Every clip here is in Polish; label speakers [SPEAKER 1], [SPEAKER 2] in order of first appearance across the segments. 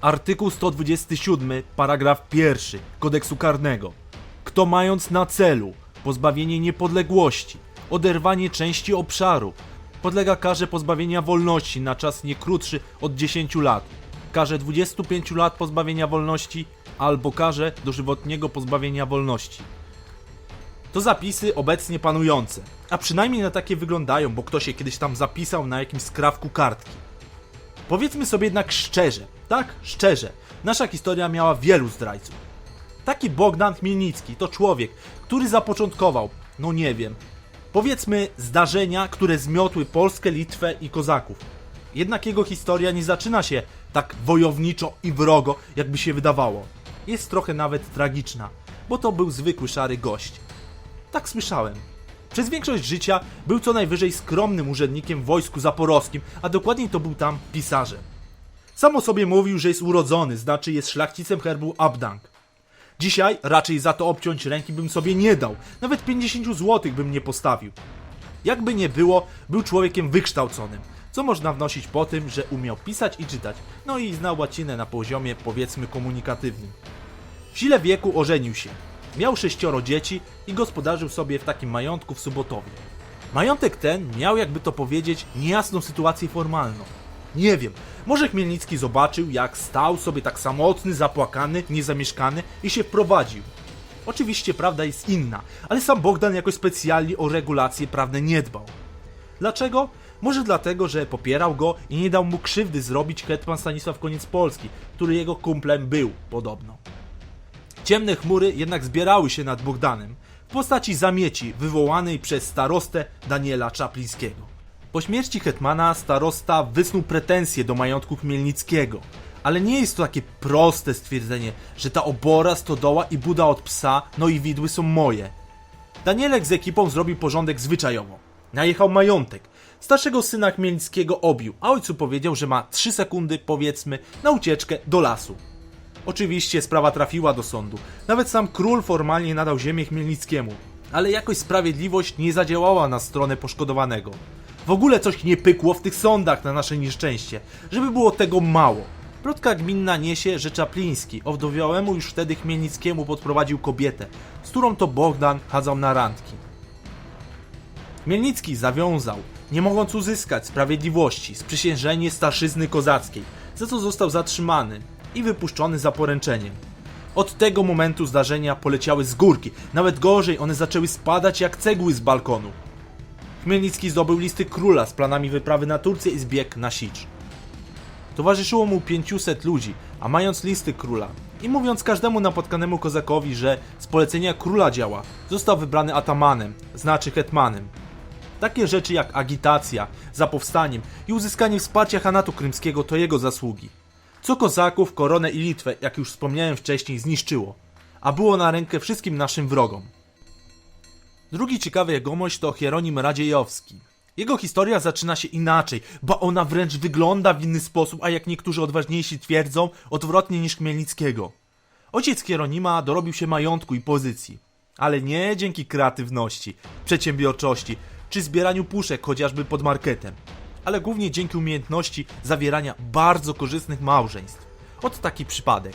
[SPEAKER 1] Artykuł 127, paragraf 1 kodeksu karnego. Kto mając na celu pozbawienie niepodległości, oderwanie części obszaru, podlega karze pozbawienia wolności na czas nie krótszy od 10 lat, karze 25 lat pozbawienia wolności albo karze dożywotniego pozbawienia wolności. To zapisy obecnie panujące, a przynajmniej na takie wyglądają, bo ktoś je kiedyś tam zapisał na jakimś skrawku kartki. Powiedzmy sobie jednak szczerze, tak, szczerze, nasza historia miała wielu zdrajców. Taki Bogdan Chmielnicki to człowiek, który zapoczątkował, no nie wiem, powiedzmy zdarzenia, które zmiotły Polskę, Litwę i Kozaków. Jednak jego historia nie zaczyna się tak wojowniczo i wrogo, jakby się wydawało. Jest trochę nawet tragiczna, bo to był zwykły szary gość. Tak słyszałem. Przez większość życia był co najwyżej skromnym urzędnikiem w wojsku zaporowskim, a dokładniej to był tam pisarzem. Sam o sobie mówił, że jest urodzony, znaczy jest szlachcicem herbu Abdank. Dzisiaj raczej za to obciąć ręki bym sobie nie dał, nawet 50 zł bym nie postawił. Jakby nie było, był człowiekiem wykształconym, co można wnosić po tym, że umiał pisać i czytać, no i znał łacinę na poziomie powiedzmy komunikatywnym. W sile wieku ożenił się. Miał sześcioro dzieci i gospodarzył sobie w takim majątku w Subotowie. Majątek ten miał, jakby to powiedzieć, niejasną sytuację formalną. Nie wiem, może Chmielnicki zobaczył, jak stał sobie tak samotny, zapłakany, niezamieszkany i się wprowadził. Oczywiście prawda jest inna, ale sam Bogdan jakoś specjalnie o regulacje prawne nie dbał. Dlaczego? Może dlatego, że popierał go i nie dał mu krzywdy zrobić hetman Stanisław Koniec Polski, który jego kumplem był, podobno. Ciemne chmury jednak zbierały się nad Bogdanem w postaci zamieci wywołanej przez starostę Daniela Czaplińskiego. Po śmierci hetmana starosta wysnuł pretensje do majątku Chmielnickiego, ale nie jest to takie proste stwierdzenie, że ta obora, stodoła i buda od psa, no i widły są moje. Danielek z ekipą zrobił porządek zwyczajowo. Najechał majątek. Starszego syna Chmielnickiego obił, a ojcu powiedział, że ma 3 sekundy, powiedzmy, na ucieczkę do lasu. Oczywiście sprawa trafiła do sądu. Nawet sam król formalnie nadał ziemię Chmielnickiemu. Ale jakoś sprawiedliwość nie zadziałała na stronę poszkodowanego. W ogóle coś nie pykło w tych sądach na nasze nieszczęście. Żeby było tego mało. Plotka gminna niesie, że Czapliński owdowiałemu już wtedy Chmielnickiemu podprowadził kobietę, z którą to Bogdan chadzał na randki. Chmielnicki zawiązał, nie mogąc uzyskać sprawiedliwości, sprzysiężenie starszyzny kozackiej, za co został zatrzymany i wypuszczony za poręczeniem. Od tego momentu zdarzenia poleciały z górki, nawet gorzej one zaczęły spadać jak cegły z balkonu. Chmielnicki zdobył listy króla z planami wyprawy na Turcję i zbieg na Sicz. Towarzyszyło mu 500 ludzi, a mając listy króla i mówiąc każdemu napotkanemu kozakowi, że z polecenia króla działa, został wybrany atamanem, znaczy hetmanem. Takie rzeczy jak agitacja za powstaniem i uzyskanie wsparcia Hanatu Krymskiego to jego zasługi. Co kozaków, koronę i Litwę, jak już wspomniałem wcześniej, zniszczyło, a było na rękę wszystkim naszym wrogom. Drugi ciekawy jegomość to Hieronim Radziejowski. Jego historia zaczyna się inaczej, bo ona wręcz wygląda w inny sposób, a jak niektórzy odważniejsi twierdzą, odwrotnie niż Chmielnickiego. Ojciec Hieronima dorobił się majątku i pozycji, ale nie dzięki kreatywności, przedsiębiorczości czy zbieraniu puszek chociażby pod marketem, ale głównie dzięki umiejętności zawierania bardzo korzystnych małżeństw. Ot taki przypadek.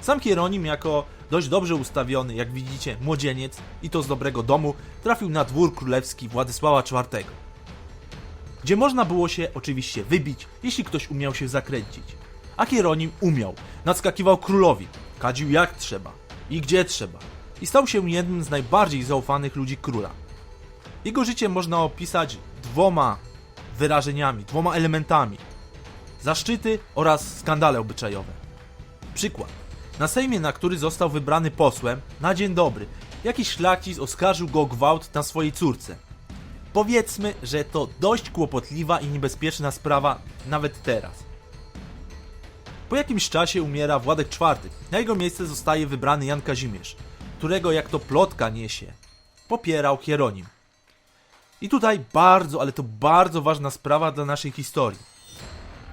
[SPEAKER 1] Sam Hieronim jako dość dobrze ustawiony, jak widzicie, młodzieniec i to z dobrego domu, trafił na dwór królewski Władysława IV. Gdzie można było się oczywiście wybić, jeśli ktoś umiał się zakręcić. A Hieronim umiał, nadskakiwał królowi, kadził jak trzeba i gdzie trzeba i stał się jednym z najbardziej zaufanych ludzi króla. Jego życie można opisać dwoma wyrażeniami, dwoma elementami. Zaszczyty oraz skandale obyczajowe. Przykład. Na Sejmie, na który został wybrany posłem, na dzień dobry, jakiś szlachcic oskarżył go o gwałt na swojej córce. Powiedzmy, że to dość kłopotliwa i niebezpieczna sprawa nawet teraz. Po jakimś czasie umiera Władek IV. Na jego miejsce zostaje wybrany Jan Kazimierz, którego, jak to plotka niesie, popierał Hieronim. I tutaj bardzo, ale to bardzo ważna sprawa dla naszej historii.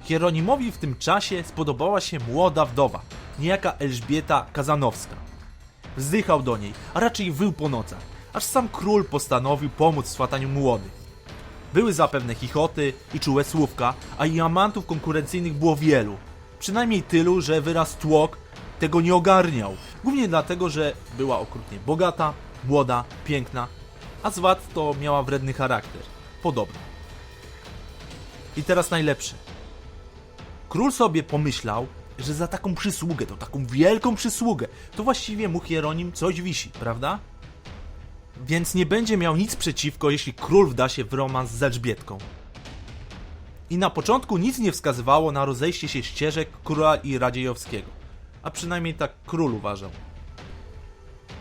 [SPEAKER 1] Hieronimowi w tym czasie spodobała się młoda wdowa, niejaka Elżbieta Kazanowska. Wzdychał do niej, a raczej wył po nocach, aż sam król postanowił pomóc w swataniu młodych. Były zapewne chichoty i czułe słówka, a i amantów konkurencyjnych było wielu. Przynajmniej tylu, że wyraz tłok tego nie ogarniał. Głównie dlatego, że była okrutnie bogata, młoda, piękna, a z to miała wredny charakter. Podobno. I teraz najlepsze. Król sobie pomyślał, że za taką przysługę, to taką wielką przysługę, to właściwie mu Hieronim coś wisi, prawda? Więc nie będzie miał nic przeciwko, jeśli król wda się w romans z Elżbietką. I na początku nic nie wskazywało na rozejście się ścieżek króla i Radziejowskiego. A przynajmniej tak król uważał.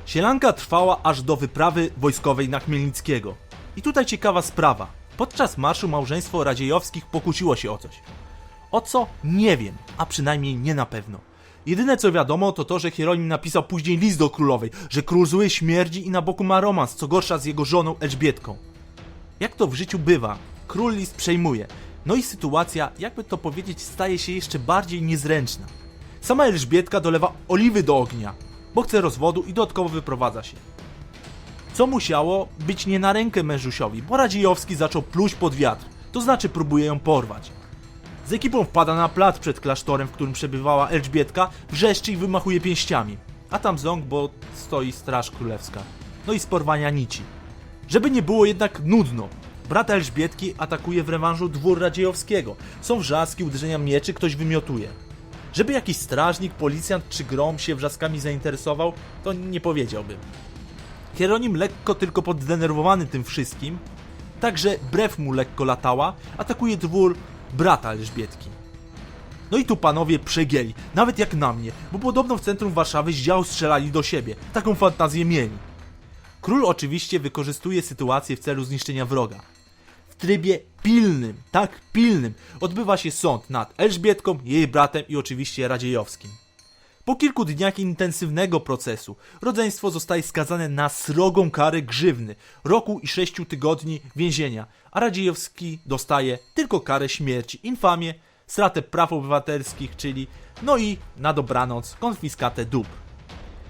[SPEAKER 1] Sielanka trwała aż do wyprawy wojskowej na Chmielnickiego. I tutaj ciekawa sprawa. Podczas marszu małżeństwo Radziejowskich pokłóciło się o coś. O co? Nie wiem, a przynajmniej nie na pewno. Jedyne co wiadomo to to, że Hieronim napisał później list do królowej, że król zły śmierdzi i na boku ma romans, co gorsza z jego żoną Elżbietką. Jak to w życiu bywa, król list przejmuje, no i sytuacja, jakby to powiedzieć, staje się jeszcze bardziej niezręczna. Sama Elżbietka dolewa oliwy do ognia, bo chce rozwodu i dodatkowo wyprowadza się. Co musiało być nie na rękę mężusiowi, bo Radziejowski zaczął pluć pod wiatr, to znaczy próbuje ją porwać. Z ekipą wpada na plac przed klasztorem, w którym przebywała Elżbietka, wrzeszczy i wymachuje pięściami. A tam ząg, bo stoi straż królewska. No i z porwania nici. Żeby nie było jednak nudno. Brat Elżbietki atakuje w rewanżu dwór Radziejowskiego. Są wrzaski, uderzenia mieczy, ktoś wymiotuje. Żeby jakiś strażnik, policjant czy grom się wrzaskami zainteresował, to nie powiedziałbym. Hieronim lekko tylko poddenerwowany tym wszystkim, także brew mu lekko latała, atakuje dwór brata Elżbietki. No i tu panowie przegięli, nawet jak na mnie, bo podobno w centrum Warszawy z strzelali do siebie. Taką fantazję mieli. Król oczywiście wykorzystuje sytuację w celu zniszczenia wroga. Trybie pilnym, tak pilnym, odbywa się sąd nad Elżbietką, jej bratem i oczywiście Radziejowskim. Po kilku dniach intensywnego procesu rodzeństwo zostaje skazane na srogą karę grzywny, roku i sześciu tygodni więzienia, a Radziejowski dostaje tylko karę śmierci, infamię, stratę praw obywatelskich, czyli no i na dobranoc konfiskatę dóbr.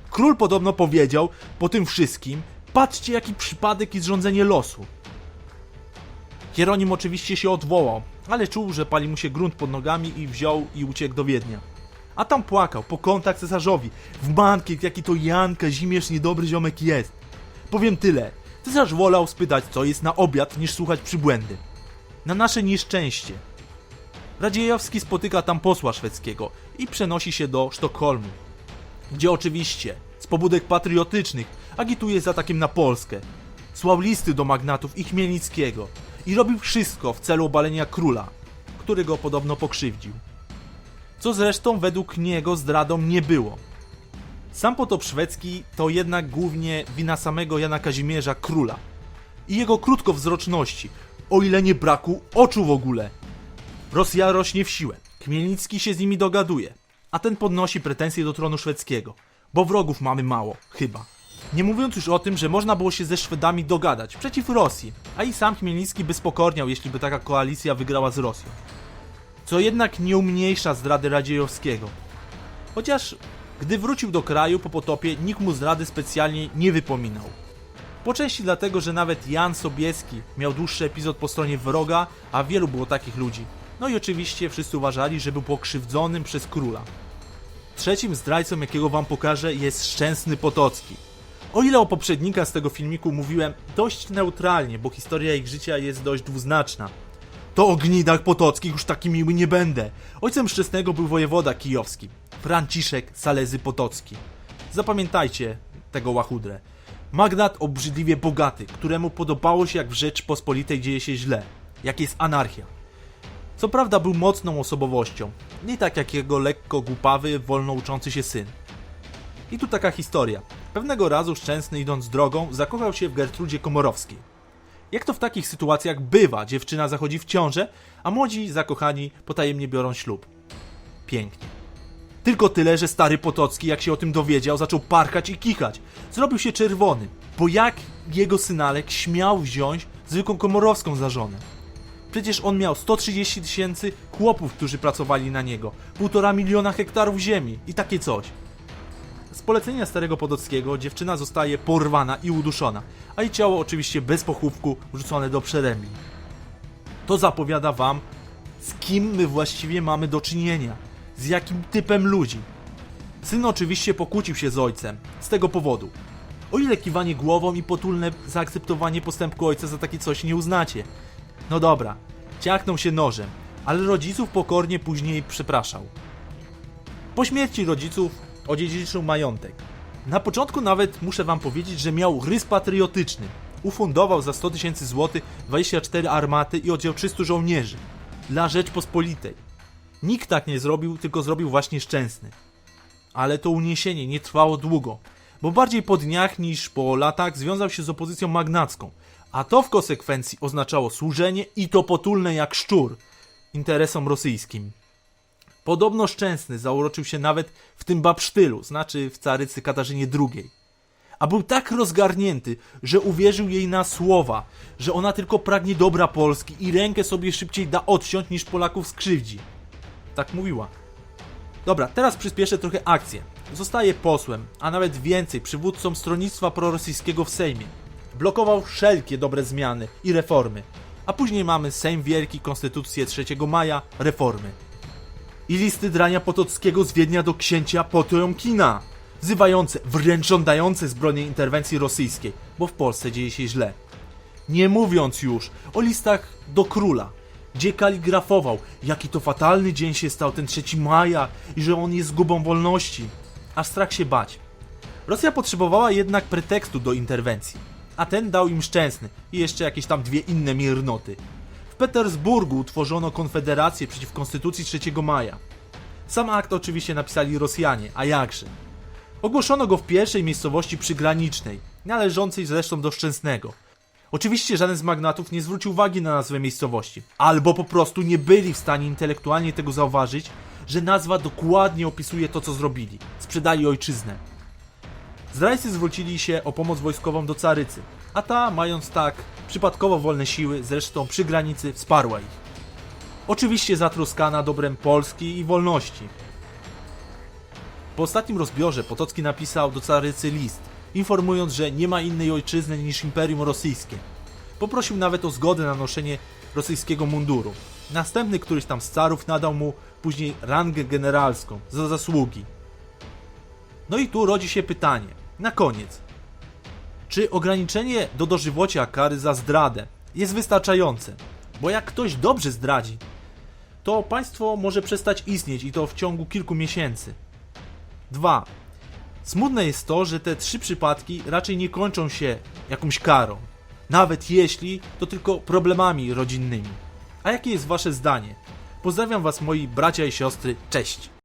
[SPEAKER 1] Król podobno powiedział po tym wszystkim, patrzcie jaki przypadek i zrządzenie losu. Hieronim oczywiście się odwołał, ale czuł, że pali mu się grunt pod nogami i wziął i uciekł do Wiednia. A tam płakał, po kontakt cesarzowi, w mankiet, jaki to Jan Kazimierz niedobry ziomek jest. Powiem tyle, cesarz wolał spytać, co jest na obiad, niż słuchać przybłędy. Na nasze nieszczęście. Radziejowski spotyka tam posła szwedzkiego i przenosi się do Sztokholmu, gdzie oczywiście, z pobudek patriotycznych, agituje za atakiem na Polskę. Słał listy do magnatów i Chmielnickiego i robił wszystko w celu obalenia króla, który go podobno pokrzywdził co zresztą według niego zdradą nie było. Sam potop szwedzki to jednak głównie wina samego Jana Kazimierza Króla i jego krótkowzroczności, o ile nie braku oczu w ogóle. Rosja rośnie w siłę, Chmielnicki się z nimi dogaduje, a ten podnosi pretensje do tronu szwedzkiego, bo wrogów mamy mało, chyba. Nie mówiąc już o tym, że można było się ze Szwedami dogadać przeciw Rosji, a i sam Chmielnicki by spokorniał, jeśli by taka koalicja wygrała z Rosją co jednak nie umniejsza zdrady Radziejowskiego. Chociaż gdy wrócił do kraju po potopie, nikt mu zdrady specjalnie nie wypominał. Po części dlatego, że nawet Jan Sobieski miał dłuższy epizod po stronie wroga, a wielu było takich ludzi. No i oczywiście wszyscy uważali, że był pokrzywdzonym przez króla. Trzecim zdrajcą, jakiego wam pokażę, jest Szczęsny Potocki. O ile o poprzednikach z tego filmiku mówiłem dość neutralnie, bo historia ich życia jest dość dwuznaczna, to o gnidach potockich już taki miły nie będę. Ojcem Szczesnego był wojewoda kijowski, Franciszek Salezy Potocki. Zapamiętajcie tego łachudrę. Magnat obrzydliwie bogaty, któremu podobało się jak w Rzeczpospolitej dzieje się źle, jak jest anarchia. Co prawda był mocną osobowością, nie tak jak jego lekko głupawy, wolno uczący się syn. I tu taka historia. Pewnego razu Szczęsny idąc drogą zakochał się w Gertrudzie Komorowskiej. Jak to w takich sytuacjach bywa, dziewczyna zachodzi w ciążę, a młodzi zakochani potajemnie biorą ślub. Pięknie. Tylko tyle, że stary Potocki, jak się o tym dowiedział, zaczął parkać i kichać. Zrobił się czerwony, bo jak jego synalek śmiał wziąć zwykłą komorowską za żonę? Przecież on miał 130 tysięcy chłopów, którzy pracowali na niego, półtora miliona hektarów ziemi i takie coś. Z polecenia starego Podockiego dziewczyna zostaje porwana i uduszona, a jej ciało oczywiście bez pochówku wrzucone do przerębli. To zapowiada wam, z kim my właściwie mamy do czynienia. z jakim typem ludzi. Syn oczywiście pokłócił się z ojcem z tego powodu. O ile kiwanie głową i potulne zaakceptowanie postępku ojca za takie coś nie uznacie. No dobra, ciachnął się nożem, ale rodziców pokornie później przepraszał. Po śmierci rodziców odziedziczył majątek. Na początku nawet muszę wam powiedzieć, że miał rys patriotyczny. Ufundował za 100 tysięcy złotych 24 armaty i oddział 300 żołnierzy. Dla Rzeczpospolitej. Nikt tak nie zrobił, tylko zrobił właśnie Szczęsny. Ale to uniesienie nie trwało długo, bo bardziej po dniach niż po latach związał się z opozycją magnacką, a to w konsekwencji oznaczało służenie i to potulne jak szczur interesom rosyjskim. Podobno Szczęsny zauroczył się nawet w tym babsztylu, znaczy w carycy Katarzynie II. A był tak rozgarnięty, że uwierzył jej na słowa, że ona tylko pragnie dobra Polski i rękę sobie szybciej da odciąć niż Polaków skrzywdzi. Tak mówiła. Dobra, teraz przyspieszę trochę akcję. Zostaje posłem, a nawet więcej, przywódcą stronnictwa prorosyjskiego w Sejmie. Blokował wszelkie dobre zmiany i reformy. A później mamy Sejm Wielki, Konstytucję 3 maja, reformy. I listy drania Potockiego z Wiednia do księcia Potojomkina, wzywające, wręcz żądające zbrojnej interwencji rosyjskiej, bo w Polsce dzieje się źle. Nie mówiąc już o listach do króla, gdzie kaligrafował, jaki to fatalny dzień się stał ten 3 maja i że on jest zgubą wolności. Aż strach się bać. Rosja potrzebowała jednak pretekstu do interwencji, a ten dał im szczęsny i jeszcze jakieś tam dwie inne miernoty. Petersburgu utworzono konfederację przeciw Konstytucji 3 maja. Sam akt oczywiście napisali Rosjanie, a jakże. Ogłoszono go w pierwszej miejscowości przygranicznej, należącej zresztą do Szczęsnego. Oczywiście żaden z magnatów nie zwrócił uwagi na nazwę miejscowości, albo po prostu nie byli w stanie intelektualnie tego zauważyć, że nazwa dokładnie opisuje to, co zrobili. Sprzedali ojczyznę. Zdrajcy zwrócili się o pomoc wojskową do carycy, a ta, mając tak przypadkowo wolne siły, zresztą przy granicy, wsparła ich. Oczywiście zatroskana dobrem Polski i wolności. Po ostatnim rozbiorze Potocki napisał do carycy list, informując, że nie ma innej ojczyzny niż Imperium Rosyjskie. Poprosił nawet o zgodę na noszenie rosyjskiego munduru. Następny któryś tam z carów nadał mu później rangę generalską za zasługi. No i tu rodzi się pytanie, na koniec. Czy ograniczenie do dożywocia kary za zdradę jest wystarczające? Bo jak ktoś dobrze zdradzi, to państwo może przestać istnieć i to w ciągu kilku miesięcy. 2. Smutne jest to, że te trzy przypadki raczej nie kończą się jakąś karą. Nawet jeśli, to tylko problemami rodzinnymi. A jakie jest wasze zdanie? Pozdrawiam was moi bracia i siostry, cześć!